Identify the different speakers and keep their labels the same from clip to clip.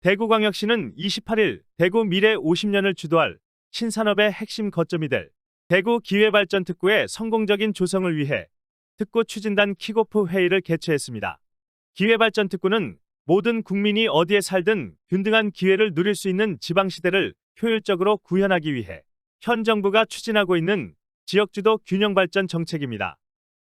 Speaker 1: 대구광역시는 28일 대구 미래 50년을 주도할 신산업의 핵심 거점이 될 대구 기회발전특구의 성공적인 조성을 위해 특구 추진단 킥오프 회의를 개최했습니다. 기회발전특구는 모든 국민이 어디에 살든 균등한 기회를 누릴 수 있는 지방시대를 효율적으로 구현하기 위해 현 정부가 추진하고 있는 지역주도 균형발전 정책입니다.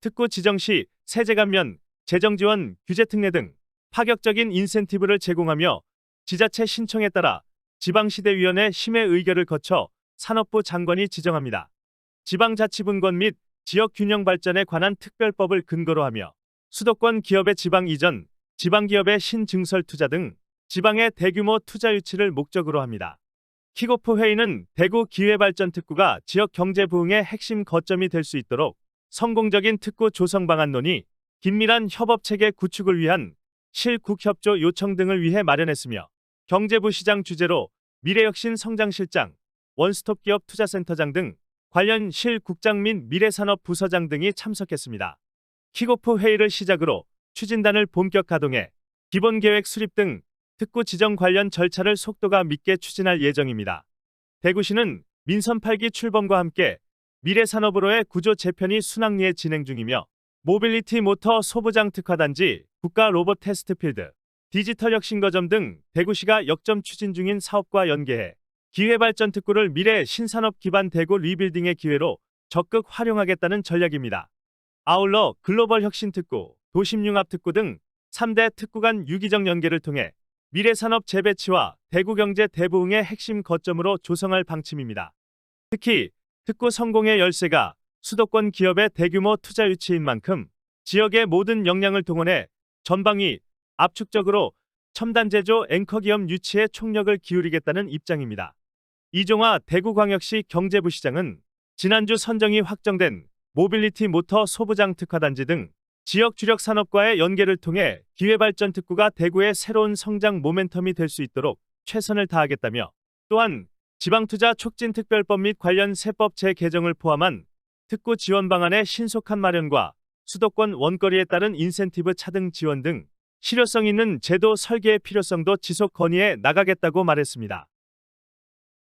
Speaker 1: 특구 지정 시 세제 감면, 재정 지원, 규제 특례 등 파격적인 인센티브를 제공하며 지자체 신청에 따라 지방시대위원회 심의 의결을 거쳐 산업부 장관이 지정합니다. 지방자치분권 및 지역균형 발전에 관한 특별법을 근거로 하며 수도권 기업의 지방 이전, 지방기업의 신증설 투자 등 지방의 대규모 투자 유치를 목적으로 합니다. 킥오프 회의는 대구 기회발전특구가 지역 경제 부흥의 핵심 거점이 될 수 있도록 성공적인 특구 조성 방안 논의, 긴밀한 협업 체계 구축을 위한 실국협조 요청 등을 위해 마련했으며 경제부 시장 주재로 미래혁신 성장실장, 원스톱 기업 투자센터장 등 관련 실 국장 및 미래산업 부서장 등이 참석했습니다. 킥오프 회의를 시작으로 추진단을 본격 가동해 기본계획 수립 등 특구 지정 관련 절차를 속도가 믿게 추진할 예정입니다. 대구시는 민선 8기 출범과 함께 미래산업으로의 구조 재편이 순항리에 진행 중이며 모빌리티 모터 소부장 특화단지, 국가 로봇 테스트 필드, 디지털 혁신 거점 등 대구시가 역점 추진 중인 사업과 연계해 기회발전 특구를 미래 신산업 기반 대구 리빌딩의 기회로 적극 활용하겠다는 전략입니다. 아울러 글로벌 혁신 특구, 도심융합 특구 등 3대 특구 간 유기적 연계를 통해 미래 산업 재배치와 대구 경제 대부흥의 핵심 거점으로 조성할 방침입니다. 특히 특구 성공의 열쇠가 수도권 기업의 대규모 투자 유치인 만큼 지역의 모든 역량을 동원해 전방위 압축적으로 첨단 제조 앵커 기업 유치에 총력을 기울이겠다는 입장입니다. 이종화 대구광역시 경제부시장은 지난주 선정이 확정된 모빌리티 모터 소부장 특화단지 등 지역 주력 산업과의 연계를 통해 기회발전 특구가 대구의 새로운 성장 모멘텀이 될 수 있도록 최선을 다하겠다며 또한 지방투자 촉진 특별법 및 관련 세법 재개정을 포함한 특구 지원 방안의 신속한 마련과 수도권 원거리에 따른 인센티브 차등 지원 등 실효성 있는 제도 설계의 필요성도 지속 건의해 나가겠다고 말했습니다.